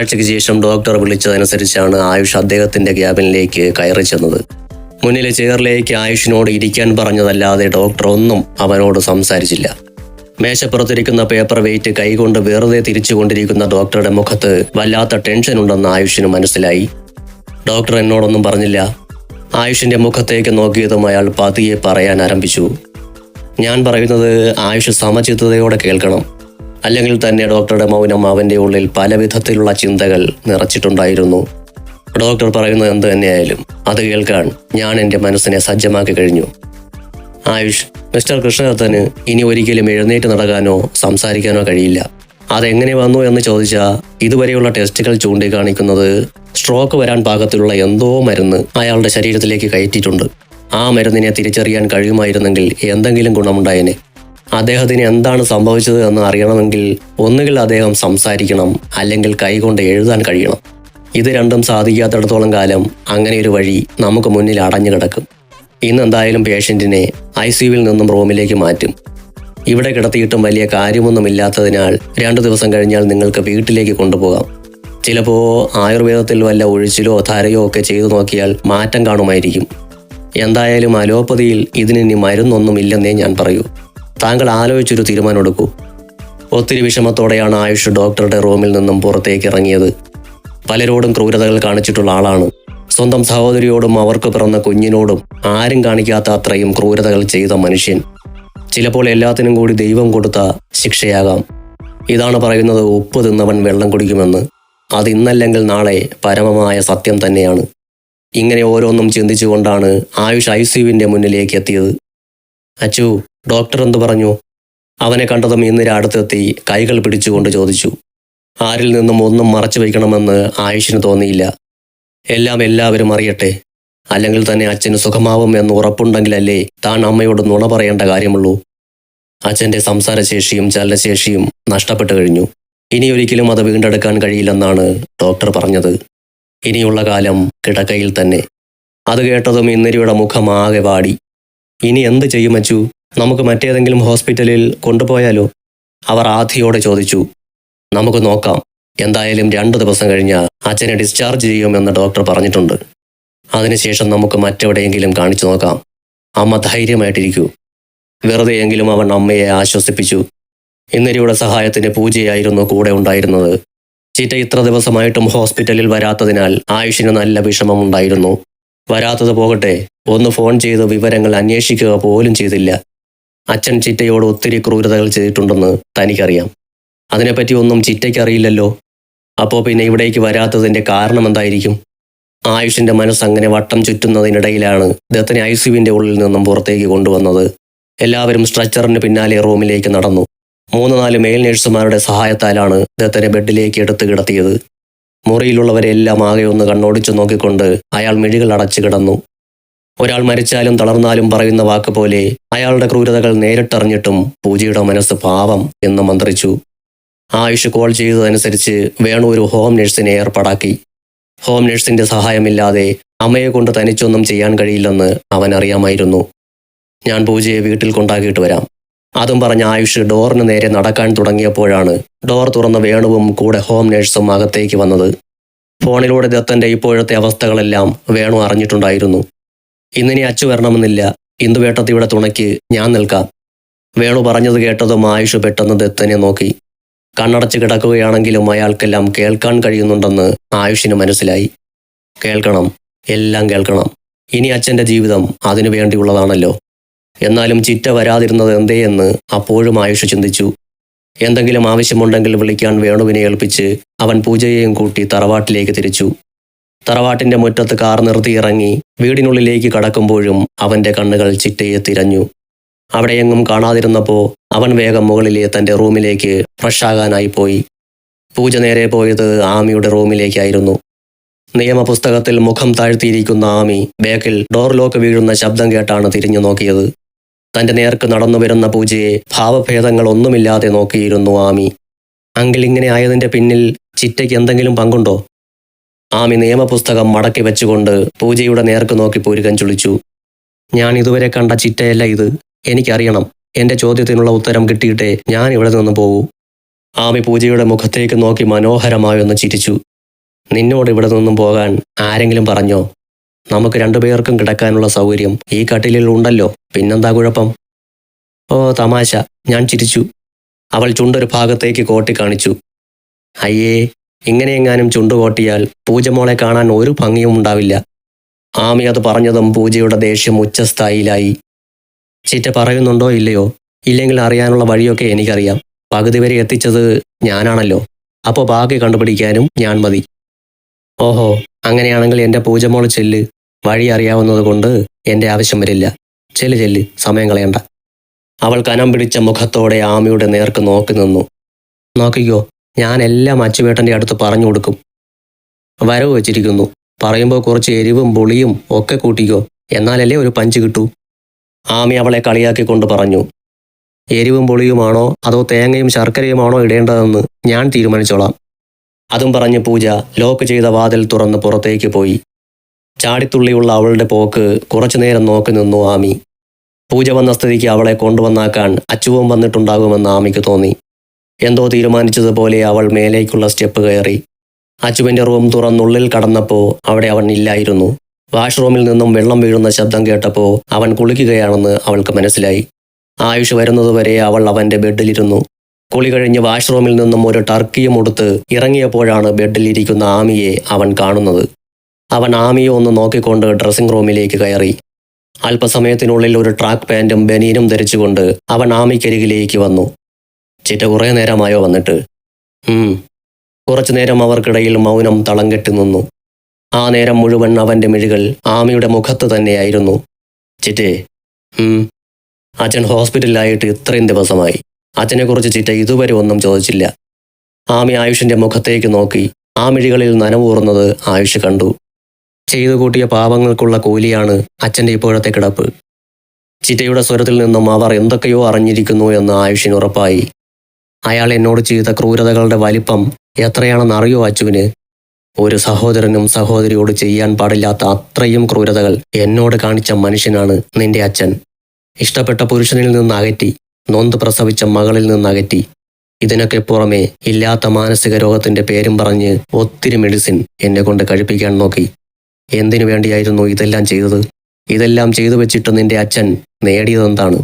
ഒരാഴ്ചയ്ക്ക് ശേഷം ഡോക്ടർ വിളിച്ചതനുസരിച്ചാണ് ആയുഷ് അദ്ദേഹത്തിന്റെ ക്യാബിനിലേക്ക് കയറി ചെന്നത്. മുന്നിലെ ചെയറിലേക്ക് ആയുഷിനോട് ഇരിക്കാൻ പറഞ്ഞതല്ലാതെ ഡോക്ടർ ഒന്നും അവനോട് സംസാരിച്ചില്ല. മേശപ്പുറത്തിരിക്കുന്ന പേപ്പർ വെയിറ്റ് കൈകൊണ്ട് വെറുതെ തിരിച്ചുകൊണ്ടിരിക്കുന്ന ഡോക്ടറുടെ മുഖത്ത് വല്ലാത്ത ടെൻഷൻ ഉണ്ടെന്ന് ആയുഷിന് മനസ്സിലായി. ഡോക്ടർ എന്നോടൊന്നും പറഞ്ഞില്ല. ആയുഷിന്റെ മുഖത്തേക്ക് നോക്കിയതും അയാൾ പതിയെ പറയാൻ ആരംഭിച്ചു. ഞാൻ പറയുന്നത് ആയുഷ് സമചിത്തതയോടെ കേൾക്കണം. അല്ലെങ്കിൽ തന്നെ ഡോക്ടറുടെ മൗനം അവന്റെ ഉള്ളിൽ പല വിധത്തിലുള്ള ചിന്തകൾ നിറച്ചിട്ടുണ്ടായിരുന്നു. ഡോക്ടർ പറയുന്നത് എന്ത് തന്നെയായാലും അത് കേൾക്കാൻ ഞാൻ എന്റെ മനസ്സിനെ സജ്ജമാക്കി കഴിഞ്ഞു. ആയുഷ് മിസ്റ്റർ കൃഷ്ണദത്തന് ഇനി ഒരിക്കലും എഴുന്നേറ്റ് നടക്കാനോ സംസാരിക്കാനോ കഴിയില്ല. അതെങ്ങനെ വന്നു എന്ന് ചോദിച്ചാൽ ഇതുവരെയുള്ള ടെസ്റ്റുകൾ ചൂണ്ടിക്കാണിക്കുന്നത് സ്ട്രോക്ക് വരാൻ പാകത്തിലുള്ള എന്തോ മരുന്ന് അയാളുടെ ശരീരത്തിലേക്ക് കയറ്റിയിട്ടുണ്ട്. ആ മരുന്നിനെ തിരിച്ചറിയാൻ കഴിയുമായിരുന്നെങ്കിൽ എന്തെങ്കിലും ഗുണമുണ്ടായേനെ. അദ്ദേഹത്തിന് എന്താണ് സംഭവിച്ചത് എന്ന് അറിയണമെങ്കിൽ ഒന്നുകിൽ അദ്ദേഹം സംസാരിക്കണം അല്ലെങ്കിൽ കൈകൊണ്ട് എഴുതാൻ കഴിയണം. ഇത് രണ്ടും സാധിക്കാത്തിടത്തോളം കാലം അങ്ങനെ ഒരു വഴി നമുക്ക് മുന്നിൽ അടഞ്ഞു കിടക്കും. ഇന്ന് എന്തായാലും പേഷ്യന്റിനെ ഐ സിയുവിൽ നിന്നും റൂമിലേക്ക് മാറ്റും. ഇവിടെ കിടത്തിയിട്ടും വലിയ കാര്യമൊന്നുമില്ലാത്തതിനാൽ രണ്ടു ദിവസം കഴിഞ്ഞാൽ നിങ്ങൾക്ക് വീട്ടിലേക്ക് കൊണ്ടുപോകാം. ചിലപ്പോൾ ആയുർവേദത്തിൽ വല്ല ഒഴിച്ചിലോ ധാരയോ ഒക്കെ ചെയ്തു നോക്കിയാൽ മാറ്റം കാണുമായിരിക്കും. എന്തായാലും അലോപ്പതിയിൽ ഇതിനി മരുന്നൊന്നുമില്ലെന്നേ ഞാൻ പറയൂ. താങ്കൾ ആലോചിച്ചൊരു തീരുമാനം എടുക്കൂ ഒത്തിരി വിഷമത്തോടെയാണ് ആയുഷ് ഡോക്ടറുടെ റൂമിൽ നിന്നും പുറത്തേക്ക് ഇറങ്ങിയത് പലരോടും ക്രൂരതകൾ കാണിച്ചിട്ടുള്ള ആളാണ്. സ്വന്തം സഹോദരിയോടും അവർക്ക് പിറന്ന കുഞ്ഞിനോടും ആരും കാണിക്കാത്ത അത്രയും ക്രൂരതകൾ ചെയ്ത മനുഷ്യൻ. ചിലപ്പോൾ എല്ലാത്തിനും കൂടി ദൈവം കൊടുത്ത ശിക്ഷയാകാം. ഇതാണ് പറയുന്നത് ഉപ്പ് തിന്നവൻ വെള്ളം കുടിക്കുമെന്ന്. അത് ഇന്നല്ലെങ്കിൽ നാളെ പരമമായ സത്യം തന്നെയാണ്. ഇങ്ങനെ ഓരോന്നും ചിന്തിച്ചുകൊണ്ടാണ് ആയുഷ് ഐ മുന്നിലേക്ക് എത്തിയത്. അച്ചു ഡോക്ടർ എന്തു പറഞ്ഞു? അവനെ കണ്ടതും ഇന്ന് അടുത്തെത്തി കൈകൾ പിടിച്ചുകൊണ്ട് ചോദിച്ചു. ആരിൽ നിന്നും ഒന്നും മറച്ചു വയ്ക്കണമെന്ന് ആയുഷിന് തോന്നിയില്ല. എല്ലാം എല്ലാവരും അറിയട്ടെ. അല്ലെങ്കിൽ തന്നെ അച്ഛന് സുഖമാവും എന്ന് ഉറപ്പുണ്ടെങ്കിലല്ലേ താൻ അമ്മയോട് നുണ പറയേണ്ട കാര്യമുള്ളൂ. അച്ഛന്റെ സംസാരശേഷിയും ചലനശേഷിയും നഷ്ടപ്പെട്ടു കഴിഞ്ഞു. ഇനി ഒരിക്കലും അത് വീണ്ടെടുക്കാൻ കഴിയില്ലെന്നാണ് ഡോക്ടർ പറഞ്ഞത്. ഇനിയുള്ള കാലം കിടക്കയിൽ തന്നെ. അത് കേട്ടതും ഇന്നരിയുടെ മുഖം ആകെ വാടി. ഇനി എന്ത് ചെയ്യും അച്ചു? നമുക്ക് മറ്റേതെങ്കിലും ഹോസ്പിറ്റലിൽ കൊണ്ടുപോയാലോ? അവർ ആധിയോടെ ചോദിച്ചു. നമുക്ക് നോക്കാം. എന്തായാലും രണ്ടു ദിവസം കഴിഞ്ഞ അച്ഛനെ ഡിസ്ചാർജ് ചെയ്യുമെന്ന് ഡോക്ടർ പറഞ്ഞിട്ടുണ്ട്. അതിനുശേഷം നമുക്ക് മറ്റെവിടെയെങ്കിലും കാണിച്ചു നോക്കാം. അമ്മ ധൈര്യമായിട്ടിരിക്കൂ. വെറുതെയെങ്കിലും അവൻ അമ്മയെ ആശ്വസിപ്പിച്ചു. ഇന്നരിയുടെ സഹായത്തിന് പൂജയായിരുന്നു കൂടെ ഉണ്ടായിരുന്നത്. ചിറ്റ ഇത്ര ദിവസമായിട്ടും ഹോസ്പിറ്റലിൽ വരാത്തതിനാൽ ആയുഷിന് നല്ല വിഷമമുണ്ടായിരുന്നു. വരാത്തത് പോകട്ടെ. ഒന്ന് ഫോൺ ചെയ്ത് വിവരങ്ങൾ അന്വേഷിക്കുക പോലും ചെയ്തില്ല. അച്ഛൻ ചിറ്റയോട് ഒത്തിരി ക്രൂരതകൾ ചെയ്തിട്ടുണ്ടെന്ന് തനിക്കറിയാം. അതിനെപ്പറ്റി ഒന്നും ചിറ്റയ്ക്കറിയില്ലല്ലോ അപ്പോൾ പിന്നെ ഇവിടേക്ക് വരാത്തതിന്റെ കാരണം എന്തായിരിക്കും? ആയുഷിന്റെ മനസ്സ് അങ്ങനെ വട്ടം ചുറ്റുന്നതിനിടയിലാണ് ദത്തനെ ഐ സിയുവിന്റെ ഉള്ളിൽ നിന്നും പുറത്തേക്ക് കൊണ്ടുവന്നത്. എല്ലാവരും സ്ട്രെച്ചറിന് പിന്നാലെ റൂമിലേക്ക് നടന്നു. മൂന്ന് നാല് മെയിൽ നഴ്സുമാരുടെ സഹായത്താലാണ് ദത്തനെ ബെഡിലേക്ക് എടുത്തു കിടത്തിയത്. മുറിയിലുള്ളവരെല്ലാം ആകെ ഒന്ന് കണ്ണോടിച്ചു നോക്കിക്കൊണ്ട് അയാൾ മിഴികൾ അടച്ചു കിടന്നു. ഒരാൾ മരിച്ചാലും തളർന്നാലും പറയുന്ന വാക്ക് പോലെ അയാളുടെ ക്രൂരതകൾ നേരിട്ടറിഞ്ഞിട്ടും പൂജയുടെ മനസ്സ് പാവം എന്ന് മന്ത്രിച്ചു. ആയുഷ് കോൾ ചെയ്തതനുസരിച്ച് വേണു ഒരു ഹോം നഴ്സിനെ ഏർപ്പാടാക്കി. ഹോം നഴ്സിന്റെ സഹായമില്ലാതെ അമ്മയെ കൊണ്ട് തനിച്ചൊന്നും ചെയ്യാൻ കഴിയില്ലെന്ന് അവൻ അറിയാമായിരുന്നു ഞാൻ പൂജയെ വീട്ടിൽ കൊണ്ടാക്കിയിട്ട് വരാം. അതും പറഞ്ഞ ആയുഷ് ഡോറിന് നേരെ നടക്കാൻ തുടങ്ങിയപ്പോഴാണ് ഡോർ തുറന്ന വേണുവും കൂടെ ഹോം നേഴ്സും അകത്തേക്ക് വന്നത്. ഫോണിലൂടെ ദത്തന്റെ ഇപ്പോഴത്തെ അവസ്ഥകളെല്ലാം വേണു അറിഞ്ഞിട്ടുണ്ടായിരുന്നു. ഇന്നിനി അച്ചു വരണമെന്നില്ല. ഇന്ദുവേട്ടത്തിയുടെ തുണയ്ക്ക് ഞാൻ നിൽക്കാം. വേണു പറഞ്ഞത് കേട്ടതും ആയുഷ് പെട്ടെന്ന് ദത്തനെ നോക്കി. കണ്ണടച്ച് കിടക്കുകയാണെങ്കിലും അയാൾക്കെല്ലാം കേൾക്കാൻ കഴിയുന്നുണ്ടെന്ന് ആയുഷിന് മനസ്സിലായി. കേൾക്കണം. എല്ലാം കേൾക്കണം. ഇനി അച്ഛന്റെ ജീവിതം അതിനു വേണ്ടിയുള്ളതാണല്ലോ. എന്നാലും ചിറ്റ വരാതിരുന്നത് എന്തേയെന്ന് അപ്പോഴും ആയുഷ് ചിന്തിച്ചു. എന്തെങ്കിലും ആവശ്യമുണ്ടെങ്കിൽ വിളിക്കാൻ വേണുവിനെ ഏൽപ്പിച്ച് അവൻ പൂജയെയും കൂട്ടി തറവാട്ടിലേക്ക് തിരിച്ചു. തറവാട്ടിന്റെ മുറ്റത്ത് കാർ നിർത്തി ഇറങ്ങി വീടിനുള്ളിലേക്ക് കടക്കുമ്പോഴും അവന്റെ കണ്ണുകൾ ചിറ്റയെ തിരഞ്ഞു. അവിടെയെങ്ങും കാണാതിരുന്നപ്പോൾ അവൻ വേഗം മുകളിലെ തന്റെ റൂമിലേക്ക് ഫ്രഷാകാനായി പോയി. പൂജ നേരെ പോയത് ആമിയുടെ റൂമിലേക്കായിരുന്നു. നിയമപുസ്തകത്തിൽ മുഖം താഴ്ത്തിയിരിക്കുന്ന ആമി ബേക്കിൽ ഡോർ ലോക്ക് വീഴുന്ന ശബ്ദം കേട്ടാണ് തിരിഞ്ഞു നോക്കിയത്. തന്റെ നേർക്ക് നടന്നു വരുന്ന പൂജയെ ഭാവഭേദങ്ങൾ ഒന്നുമില്ലാതെ നോക്കിയിരുന്നു ആമി. അങ്കിൾ ഇങ്ങനെ ആയതിന്റെ പിന്നിൽ ചിറ്റയ്ക്ക് എന്തെങ്കിലും പങ്കുണ്ടോ? ആമി നിയമപുസ്തകം മടക്കി വെച്ചുകൊണ്ട് പൂജയുടെ നേർക്ക് നോക്കി പൂരുകൻ ചുളിച്ചു ഞാൻ ഇതുവരെ കണ്ട ചിറ്റയല്ല ഇത്. എനിക്കറിയണം. എന്റെ ചോദ്യത്തിനുള്ള ഉത്തരം കിട്ടിയിട്ടേ ഞാൻ ഇവിടെ നിന്ന് പോകൂ ആമി പൂജയുടെ മുഖത്തേക്ക് നോക്കി മനോഹരമായൊന്ന് ചിരിച്ചു. നിന്നോട് ഇവിടെ നിന്നും പോകാൻ ആരെങ്കിലും പറഞ്ഞോ? നമുക്ക് രണ്ടുപേർക്കും കിടക്കാനുള്ള സൗകര്യം ഈ കട്ടിലിൽ ഉണ്ടല്ലോ. പിന്നെന്താ കുഴപ്പം? ഓ തമാശ. ഞാൻ ചിരിച്ചു. അവൾ ചുണ്ടൊരു ഭാഗത്തേക്ക് കോട്ടി കാണിച്ചു. അയ്യേ ഇങ്ങനെയെങ്ങാനും ചുണ്ടു കോട്ടിയാൽ പൂജമോളെ കാണാൻ ഒരു ഭംഗിയും ഉണ്ടാവില്ല. ആമി അത് പറഞ്ഞതും പൂജയുടെ ദേഷ്യം ഉച്ചസ്ഥായിലായി. ചിറ്റ പറയുന്നുണ്ടോ ഇല്ലയോ? ഇല്ലെങ്കിൽ അറിയാനുള്ള വഴിയൊക്കെ എനിക്കറിയാം. പകുതി വരെ എത്തിച്ചത് ഞാനാണല്ലോ. അപ്പോൾ ബാക്കി കണ്ടുപിടിക്കാനും ഞാൻ മതി. ഓഹോ അങ്ങനെയാണെങ്കിൽ എന്റെ പൂജമോൾ ചെല്ല്. വഴി അറിയാവുന്നത് കൊണ്ട് എന്റെ ആവശ്യം വരില്ല. ചെല്ല് ചെല്ല്. സമയം കളയണ്ട. അവൾ കനം പിടിച്ച മുഖത്തോടെ ആമയുടെ നേർക്ക് നോക്കി നിന്നു. നോക്കിക്കോ ഞാൻ എല്ലാം അച്ചുവേട്ടന്റെ അടുത്ത് പറഞ്ഞു കൊടുക്കും. വരവ് വെച്ചിരിക്കുന്നു. പറയുമ്പോൾ കുറച്ച് എരിവും പുളിയും ഒക്കെ കൂട്ടിക്കോ. എന്നാലല്ലേ ഒരു പഞ്ച് കിട്ടൂ. ആമി അവളെ കളിയാക്കിക്കൊണ്ട് പറഞ്ഞു. എരിവും പുളിയുമാണോ അതോ തേങ്ങയും ശർക്കരയുമാണോ ഇടേണ്ടതെന്ന് ഞാൻ തീരുമാനിച്ചോളാം. അതും പറഞ്ഞ് പൂജ ലോക്ക് ചെയ്ത വാതിൽ തുറന്ന് പുറത്തേക്ക് പോയി. ചാടിത്തുള്ളിയുള്ള അവളുടെ പോക്ക് കുറച്ചുനേരം നോക്കി നിന്നു ആമി. പൂജ വന്ന സ്ഥിതിക്ക് അവളെ കൊണ്ടുവന്നാക്കാൻ അച്ചുവും വന്നിട്ടുണ്ടാകുമെന്ന് ആമിക്ക് തോന്നി. എന്തോ തീരുമാനിച്ചതുപോലെ അവൾ മേലേക്കുള്ള സ്റ്റെപ്പ് കയറി. അച്ചുവിന്റെ റൂം തുറന്നുള്ളിൽ കടന്നപ്പോൾ അവിടെ അവൻ ഇല്ലായിരുന്നു. വാഷ്റൂമിൽ നിന്നും വെള്ളം വീഴുന്ന ശബ്ദം കേട്ടപ്പോൾ അവൻ കുളിക്കുകയാണെന്ന് അവൾക്ക് മനസ്സിലായി. ആയുഷ് വരുന്നതുവരെ അവൾ അവന്റെ ബെഡിലിരുന്നു. കുളി കഴിഞ്ഞ് വാഷ്റൂമിൽ നിന്നും ഒരു ടർക്കിയും ഉടുത്ത് ഇറങ്ങിയപ്പോഴാണ് ബെഡിലിരിക്കുന്ന ആമിയെ അവൻ കാണുന്നത്. അവൻ ആമിയെ ഒന്ന് നോക്കിക്കൊണ്ട് ഡ്രസ്സിംഗ് റൂമിലേക്ക് കയറി. അല്പസമയത്തിനുള്ളിൽ ഒരു ട്രാക്ക് പാന്റും ബനീനും ധരിച്ചുകൊണ്ട് അവൻ ആമിക്കരികിലേക്ക് വന്നു. ചിറ്റ കുറേ നേരമായോ വന്നിട്ട്. കുറച്ചു നേരം അവർക്കിടയിൽ മൗനം തളം കെട്ടി നിന്നു. ആ നേരം മുഴുവൻ അവന്റെ മിഴികൾ ആമിയുടെ മുഖത്ത് തന്നെയായിരുന്നു. ചിറ്റേ അച്ഛൻ ഹോസ്പിറ്റലിലായിട്ട് ഇത്രയും ദിവസമായി. അച്ഛനെക്കുറിച്ച് ചിറ്റ ഇതുവരെ ഒന്നും ചോദിച്ചില്ല. ആമി ആയുഷിന്റെ മുഖത്തേക്ക് നോക്കി. ആ മിഴികളിൽ നനവൂറുന്നത് ആയുഷ് കണ്ടു. ചെയ്തു കൂട്ടിയ പാപങ്ങൾക്കുള്ള കൂലിയാണ് അച്ഛന്റെ ഇപ്പോഴത്തെ കിടപ്പ്. ചിറ്റയുടെ സ്വരത്തിൽ നിന്നും അവർ എന്തൊക്കെയോ അറിഞ്ഞിരിക്കുന്നു എന്ന് ആയുഷിന് ഉറപ്പായി. അയാൾ എന്നോട് ചെയ്ത ക്രൂരതകളുടെ വലിപ്പം എത്രയാണെന്ന് അറിയോ അച്ചുവിന്? ഒരു സഹോദരനും സഹോദരിയോട് ചെയ്യാൻ പാടില്ലാത്ത അത്രയും ക്രൂരതകൾ എന്നോട് കാണിച്ച മനുഷ്യനാണ് നിന്റെ അച്ഛൻ. ഇഷ്ടപ്പെട്ട പുരുഷനിൽ നിന്ന് അകറ്റി. നൊന്ത് പ്രസവിച്ച മകളിൽ നിന്നകറ്റി ഇതിനൊക്കെ പുറമെ ഇല്ലാത്ത മാനസിക രോഗത്തിന്റെ പേരും പറഞ്ഞ് ഒത്തിരി മെഡിസിൻ എന്നെ കൊണ്ട് കഴിപ്പിക്കാൻ നോക്കി. എന്തിനു വേണ്ടിയായിരുന്നു ഇതെല്ലാം ചെയ്തത്? ഇതെല്ലാം ചെയ്തു വെച്ചിട്ട് നിന്റെ അച്ഛൻ നേടിയതെന്താണ്?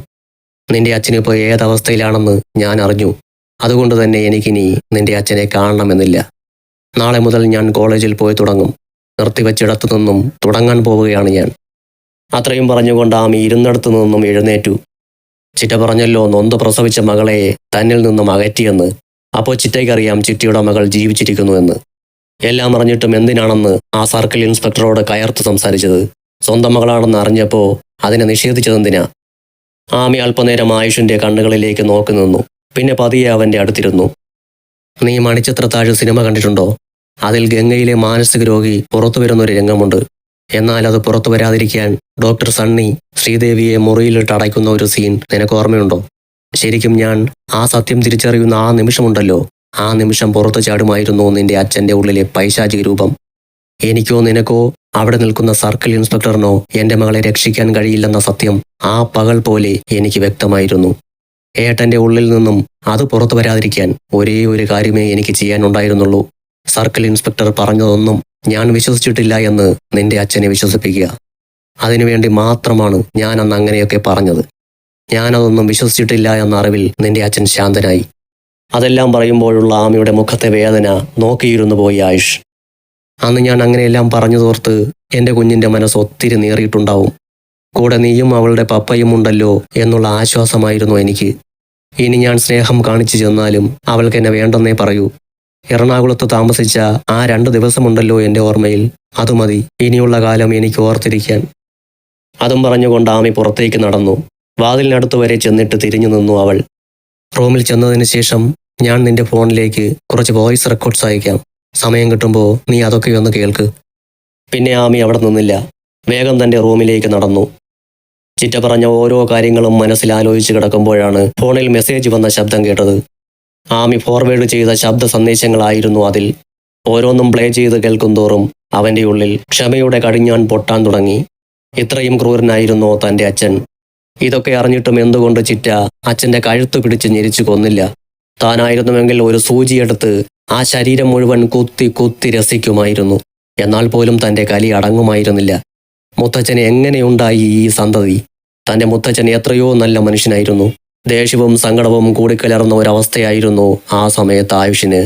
നിന്റെ അച്ഛനിപ്പോൾ ഏതവസ്ഥയിലാണെന്ന് ഞാൻ അറിഞ്ഞു. അതുകൊണ്ട് തന്നെ എനിക്കിനി നിന്റെ അച്ഛനെ കാണണമെന്നില്ല. നാളെ മുതൽ ഞാൻ കോളേജിൽ പോയി തുടങ്ങും. നിർത്തിവെച്ചിടത്തു നിന്നും തുടങ്ങാൻ പോവുകയാണ് ഞാൻ. അത്രയും പറഞ്ഞുകൊണ്ട് ആമി ഇരുന്നിടത്തു നിന്നും എഴുന്നേറ്റു. ചിറ്റ പറഞ്ഞല്ലോ നൊന്ത് പ്രസവിച്ച മകളെ തന്നിൽ നിന്നും അകറ്റിയെന്ന്. അപ്പോൾ ചിറ്റയ്ക്കറിയാം ചിറ്റയുടെ മകൾ ജീവിച്ചിരിക്കുന്നുവെന്ന് എല്ലാം അറിഞ്ഞിട്ടും എന്തിനാണെന്ന് ആ സർക്കിൾ ഇൻസ്പെക്ടറോട് കയർത്ത് സംസാരിച്ചത്. സ്വന്തം മകളാണെന്ന് അറിഞ്ഞപ്പോൾ അതിനെ നിഷേധിച്ചതെന്തിനാ ആമി അല്പനേരം ആയുഷിന്റെ കണ്ണുകളിലേക്ക് നോക്കി നിന്നു. പിന്നെ പതിയെ അവന്റെ അടുത്തിരുന്നു. നീ മണിച്ചിത്രത്താഴ് സിനിമ കണ്ടിട്ടുണ്ടോ? അതിൽ ഗംഗയിലെ മാനസിക രോഗി പുറത്തു വരുന്നൊരു രംഗമുണ്ട്. എന്നാൽ അത് പുറത്തു വരാതിരിക്കാൻ ഡോക്ടർ സണ്ണി ശ്രീദേവിയെ മുറിയിലിട്ട് അടയ്ക്കുന്ന ഒരു സീൻ നിനക്ക് ഓർമ്മയുണ്ടോ? ശരിക്കും ഞാൻ ആ സത്യം തിരിച്ചറിയുന്ന ആ നിമിഷമുണ്ടല്ലോ. ആ നിമിഷം പുറത്തു ചാടുമായിരുന്നു നിന്റെ അച്ഛന്റെ ഉള്ളിലെ പൈശാചിക രൂപം. എനിക്കോ നിനക്കോ അവിടെ നിൽക്കുന്ന സർക്കിൾ ഇൻസ്പെക്ടറിനോ എന്റെ മകളെ രക്ഷിക്കാൻ കഴിയില്ലെന്ന സത്യം ആ പകൽ പോലെ എനിക്ക് വ്യക്തമായിരുന്നു. ഏട്ടന്റെ ഉള്ളിൽ നിന്നും അത് പുറത്തു വരാതിരിക്കാൻ ഒരേ ഒരു കാര്യമേ എനിക്ക് ചെയ്യാനുണ്ടായിരുന്നുള്ളൂ. സർക്കിൾ ഇൻസ്പെക്ടർ പറഞ്ഞതൊന്നും ഞാൻ വിശ്വസിച്ചിട്ടില്ല എന്ന് നിന്റെ അച്ഛനെ വിശ്വസിപ്പിക്കുക. അതിനുവേണ്ടി മാത്രമാണ് ഞാൻ അന്ന് അങ്ങനെയൊക്കെ പറഞ്ഞത്. ഞാനതൊന്നും വിശ്വസിച്ചിട്ടില്ല എന്ന അറിവിൽ നിന്റെ അച്ഛൻ ശാന്തനായി. അതെല്ലാം പറയുമ്പോഴുള്ള ആമയുടെ മുഖത്തെ വേദന നോക്കിയിരുന്നു പോയി ആയുഷ്. അന്ന് ഞാൻ അങ്ങനെയെല്ലാം പറഞ്ഞു തോർത്ത് എന്റെ കുഞ്ഞിന്റെ മനസ്സ് ഒത്തിരി നീറിയിട്ടുണ്ടാവും. കൂടെ നീയും അവളുടെ പപ്പയും ഉണ്ടല്ലോ എന്നുള്ള ആശ്വാസമായിരുന്നു എനിക്ക്. ഇനി ഞാൻ സ്നേഹം കാണിച്ചു ചെന്നാലും അവൾക്ക് എന്നെ വേണ്ടെന്നേ പറയൂ. എറണാകുളത്ത് താമസിച്ച ആ രണ്ട് ദിവസമുണ്ടല്ലോ എന്റെ ഓർമ്മയിൽ. അത് മതി. ഇനിയുള്ള കാലം എനിക്ക് ഓർത്തിരിക്കാൻ. അതും പറഞ്ഞുകൊണ്ട് ആമി പുറത്തേക്ക് നടന്നു. വാതിലിനടുത്ത് വരെ ചെന്നിട്ട് തിരിഞ്ഞു നിന്നു അവൾ. റൂമിൽ ചെന്നതിന് ശേഷം ഞാൻ നിന്റെ ഫോണിലേക്ക് കുറച്ച് വോയിസ് റെക്കോർഡ്സ് അയക്കാം. സമയം കിട്ടുമ്പോൾ നീ അതൊക്കെ ഒന്ന് കേൾക്ക്. പിന്നെ ആമി അവിടെ നിന്നില്ല. വേഗം തന്റെ റൂമിലേക്ക് നടന്നു. ചിറ്റ പറഞ്ഞ ഓരോ കാര്യങ്ങളും മനസ്സിൽ ആലോചിച്ച് കിടക്കുമ്പോഴാണ് ഫോണിൽ മെസ്സേജ് വന്ന ശബ്ദം കേട്ടത്. ആമി ഫോർവേഡ് ചെയ്ത ശബ്ദ സന്ദേശങ്ങളായിരുന്നു അതിൽ. ഓരോന്നും പ്ലേ ചെയ്ത് കേൾക്കുന്തോറും അവന്റെ ഉള്ളിൽ ക്ഷമയുടെ കടിഞ്ഞാൻ പൊട്ടാൻ തുടങ്ങി. ഇത്രയും ക്രൂരനായിരുന്നോ തന്റെ അച്ഛൻ? ഇതൊക്കെ അറിഞ്ഞിട്ടും എന്തുകൊണ്ട് ചിറ്റ അച്ഛന്റെ കഴുത്തു പിടിച്ച് ഞെരിച്ചു കൊന്നില്ല? താനായിരുന്നുവെങ്കിൽ ഒരു സൂചിയെടുത്ത് ആ ശരീരം മുഴുവൻ കുത്തി കുത്തി രസിക്കുമായിരുന്നു. എന്നാൽ പോലും തന്റെ കലി അടങ്ങുമായിരുന്നില്ല. മുത്തച്ഛന് എങ്ങനെയുണ്ടായി ഈ സന്തതി? തന്റെ മുത്തച്ഛൻ എത്രയോ നല്ല മനുഷ്യനായിരുന്നു. ദേഷ്യവും സങ്കടവും കൂടിക്കലർന്ന ഒരവസ്ഥയായിരുന്നു ആ സമയത്ത് ആയുഷിന്.